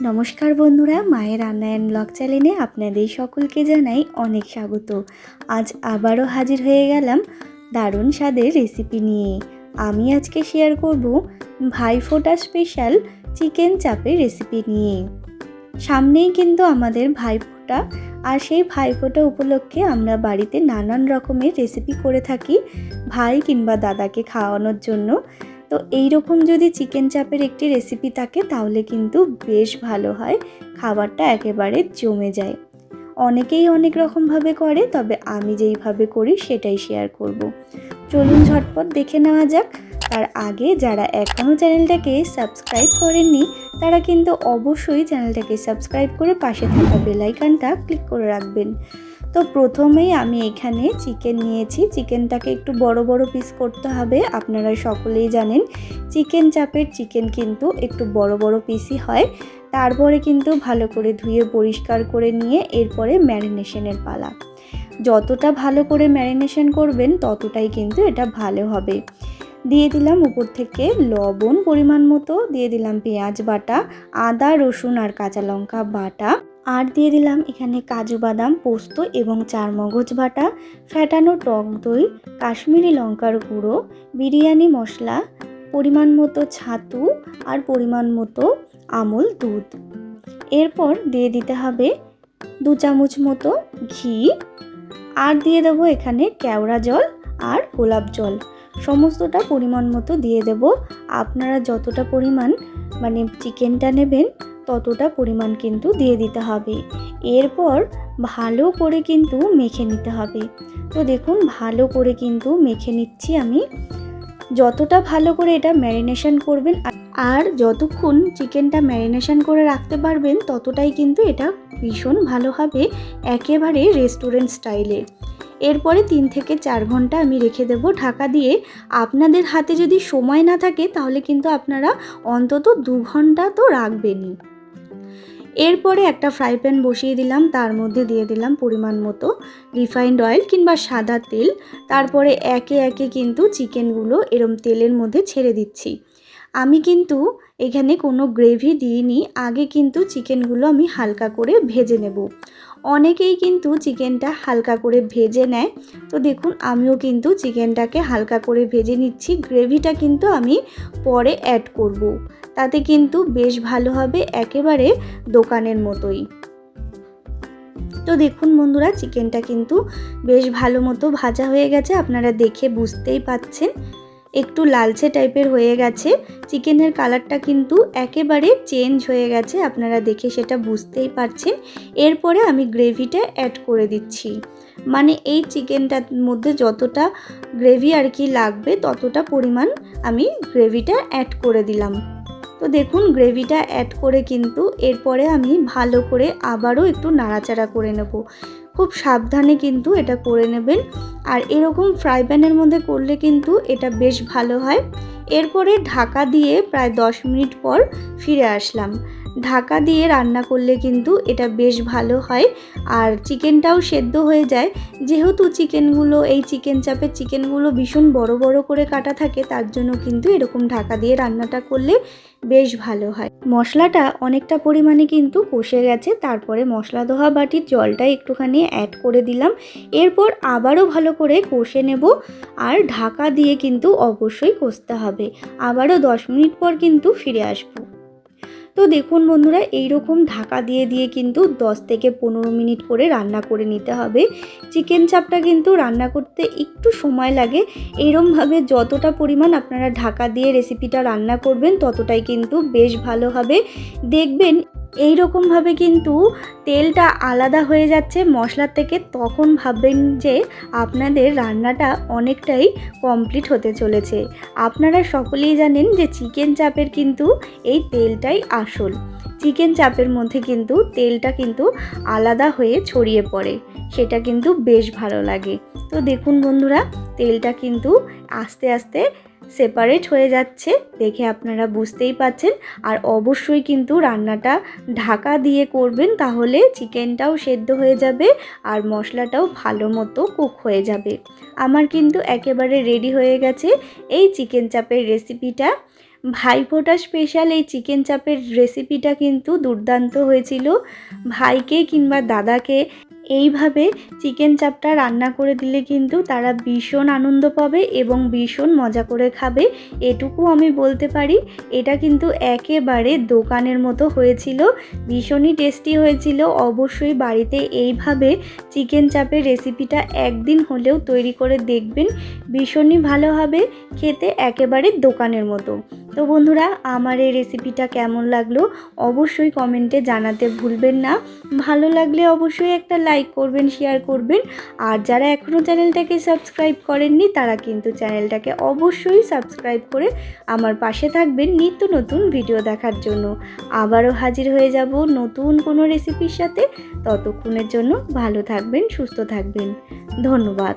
নমস্কার বন্ধুরা, মায়ের রান্নায়ন ব্লগ চ্যানেলে আপনাদের সকলকে জানাই অনেক স্বাগত। আজ আবারও হাজির হয়ে গেলাম দারুণ স্বাদের রেসিপি নিয়ে। আমি আজকে শেয়ার করব ভাইফোঁটা স্পেশাল চিকেন চাপের রেসিপি নিয়ে। সামনেই কিন্তু আমাদের ভাইফোঁটা আর সেই ভাইফোঁটা উপলক্ষে আমরা বাড়িতে নানান রকমের রেসিপি করে থাকি ভাই কিংবা দাদাকে খাওয়ানোর জন্য। তো এই রকম যদি চিকেন চাপের একটি রেসিপি থাকে, তাহলে কিন্তু বেশ ভালো হয়। খাবারটা একেবারে জমে যায়। অনেকেই অনেক রকমভাবে করে, তবে আমি যেইভাবে করি সেটাই শেয়ার করব। চলুন ঝটপট দেখে নেওয়া যাক। তার আগে যারা এখনও চ্যানেলটাকে সাবস্ক্রাইব করেননি, তারা কিন্তু অবশ্যই চ্যানেলটাকে সাবস্ক্রাইব করে পাশে থাকা বেলাইকানটা ক্লিক করে রাখবেন। তো প্রথমেই আমি এখানে চিকেন নিয়েছি। চিকেনটাকে একটু বড় বড় পিস করতে হবে। আপনারা সকলেই জানেন, চিকেন চাপের চিকেন কিন্তু একটু বড় বড় পিসই হয়। তারপরে কিন্তু ভালো করে ধুয়ে পরিষ্কার করে নিয়ে এরপরে ম্যারিনেশনের পালা। যতটা ভালো করে ম্যারিনেশন করবেন, ততটাই কিন্তু এটা ভালো হবে। দিয়ে দিলাম উপর থেকে লবণ পরিমাণ মতো, দিয়ে দিলাম পেঁয়াজ বাটা, আদা, রসুন আর কাঁচা লঙ্কা বাটা। আর দিয়ে দিলাম এখানে কাজু বাদাম, পোস্ত এবং চার মগজ বাটা, ফ্যাটানো টক দই, কাশ্মীরি লঙ্কার গুঁড়ো, বিরিয়ানি মশলা, পরিমাণ মতো ছাতু আর পরিমাণ মতো আমুল দুধ। এরপর দিয়ে দিতে হবে দু চামচ মতো ঘি আর দিয়ে দেবো এখানে কেওড়া জল আর গোলাপ জল। সমস্তটা পরিমাণ মতো দিয়ে দেব। আপনারা যতটা পরিমাণ মানে চিকেনটা নেবেন ততটা পরিমাণ কিন্তু দিয়ে দিতে হবে। এরপর ভালো করে কিন্তু মেখে নিতে হবে। তো দেখুন, ভালো করে কিন্তু মেখে নিচ্ছি আমি। যতটা ভালো করে এটা ম্যারিনেশন করবেন আর যতক্ষণ চিকেনটা ম্যারিনেশন করে রাখতে পারবেন, ততটাই কিন্তু এটা ভীষণ ভালো হবে একেবারে রেস্টুরেন্ট স্টাইলে। এরপরে তিন থেকে চার ঘণ্টা আমি রেখে দেবো ঢাকা দিয়ে। আপনাদের হাতে যদি সময় না থাকে, তাহলে কিন্তু আপনারা অন্তত দু ঘণ্টা তো রাখবেনই। এরপরে একটা ফ্রাই প্যান বসিয়ে দিলাম, তার মধ্যে দিয়ে দিলাম পরিমাণ মতো রিফাইন্ড অয়েল কিংবা সাদা তেল। তারপরে একে একে কিন্তু চিকেনগুলো এরম তেলের মধ্যে ছেড়ে দিচ্ছি। আমি কিন্তু এখানে কোনো গ্রেভি দিইনি, আগে কিন্তু চিকেনগুলো আমি হালকা করে ভেজে নেব। অনেকেই কিন্তু চিকেনটা হালকা করে ভেজে নেয়। তো দেখুন, আমিও কিন্তু চিকেনটাকে হালকা করে ভেজে নিচ্ছি। গ্রেভিটা কিন্তু আমি পরে অ্যাড করব। তাতে কিন্তু বেশ ভালো হবে একেবারে দোকানের মতোই। তো দেখুন বন্ধুরা, চিকেনটা কিন্তু বেশ ভালো মতো ভাজা হয়ে গেছে, আপনারা দেখে বুঝতেই পাচ্ছেন। একটু লালচে টাইপের হয়ে গেছে, চিকেনের কালারটা কিন্তু একেবারে চেঞ্জ হয়ে গেছে, আপনারা দেখে সেটা বুঝতেই পারছেন। এরপরে আমি গ্রেভিটা অ্যাড করে দিচ্ছি। মানে এই চিকেনটার মধ্যে যতটা গ্রেভি আর কি লাগবে, ততটা পরিমাণ আমি গ্রেভিটা অ্যাড করে দিলাম। তো দেখুন, গ্রেভিটা অ্যাড করে কিন্তু এরপরে আমি ভালো করে আবারও একটু নাড়াচাড়া করে নেব। খুব সাবধানে কিন্তু এটা করে নেবেন। আর এরকম ফ্রাই প্যানের মধ্যে করলে কিন্তু এটা বেশ ভালো হয়। এরপরে ঢাকা দিয়ে প্রায় দশ মিনিট পর ফিরে আসলাম। ঢাকা দিয়ে রান্না করলে কিন্তু এটা বেশ ভালো হয়। আর চিকেনটাও সেদ্ধ হয়ে যায়। যেহেতু চিকেনগুলো, এই চিকেন চাপের চিকেনগুলো ভীষণ বড় বড় করে কাটা থাকে, তার জন্য কিন্তু এরকম ঢাকা দিয়ে রান্নাটা করলে বেশ ভালো হয়। মশলাটা অনেকটা পরিমাণে কিন্তু কষে গেছে। তারপরে মশলা ধোয়া বাটির জলটা একটুখানি অ্যাড করে দিলাম। এরপর আবারও ভালো করে কষে নেব। আর ঢাকা দিয়ে কিন্তু অবশ্যই কষতে হবে। আবারও দশ মিনিট পর কিন্তু ফিরে আসব। তো দেখুন বন্ধুরা এই রকম ঢাকা দিয়ে দিয়ে কিন্তু 10 থেকে পনেরো মিনিট করে রান্না করে নিতে হবে। চিকেন চাপটা কিন্তু রান্না করতে একটু সময় লাগে। এরমভাবে যতটা পরিমাণ আপনারা ঢাকা দিয়ে রেসিপিটা রান্না করবেন, ততটাই কিন্তু বেশ ভালো হবে। দেখবেন এই রকমভাবে কিন্তু তেলটা আলাদা হয়ে যাচ্ছে, মশলার থেকে তখন ভাববেন যে আপনাদের রান্নাটা অনেকটাই কমপ্লিট হতে চলেছে। আপনারা সকলেই জানেন যে চিকেন চাপের কিন্তু এই তেলটাই আসল। চিকেন চাপের মধ্যে কিন্তু তেলটা কিন্তু আলাদা হয়ে ছড়িয়ে পড়ে, সেটা কিন্তু বেশ ভালো লাগে। তো দেখুন বন্ধুরা, তেলটা কিন্তু আস্তে আস্তে সেপারেট হয়ে যাচ্ছে, দেখে আপনারা বুঝতেই পাচ্ছেন আর অবশ্যই কিন্তু রান্নাটা ঢাকা দিয়ে করবেন, তাহলে চিকেনটাও সেদ্ধ হয়ে যাবে আর মশলাটাও ভালো মতো কুক হয়ে যাবে। আমার কিন্তু একেবারে রেডি হয়ে গেছে এই চিকেন চাপের রেসিপিটা ভাইফোঁটা স্পেশাল এই চিকেন চাপের রেসিপিটা কিন্তু দুর্দান্ত হয়েছিল। ভাইকে কিংবা দাদাকে এইভাবে চিকেন চাপটা রান্না করে দিলে কিন্তু তারা ভীষণ আনন্দ পাবে এবং ভীষণ মজা করে খাবে। এটুকু আমি বলতে পারি, এটা কিন্তু একেবারে দোকানের মতো হয়েছিল, ভীষণই টেস্টি হয়েছিল। অবশ্যই বাড়িতে এইভাবে চিকেন চাপের রেসিপিটা একদিন হলেও তৈরি করে দেখবেন, ভীষণই ভালো হবে খেতে একেবারে দোকানের মতো। তো বন্ধুরা, আমার এই রেসিপিটা কেমন লাগল অবশ্যই কমেন্টে জানাতে ভুলবেন না। ভালো লাগলে অবশ্যই একটা লাইক করবেন শেয়ার করবেন। আর যারা এখনও চ্যানেলটাকে সাবস্ক্রাইব করেননি, তারা কিন্তু চ্যানেলটাকে অবশ্যই সাবস্ক্রাইব করে আমার পাশে থাকবেন নিত্য নতুন ভিডিও দেখার জন্য। আবারও হাজির হয়ে যাব নতুন কোনো রেসিপির সাথে। ততক্ষণের জন্য ভালো থাকবেন, সুস্থ থাকবেন। ধন্যবাদ।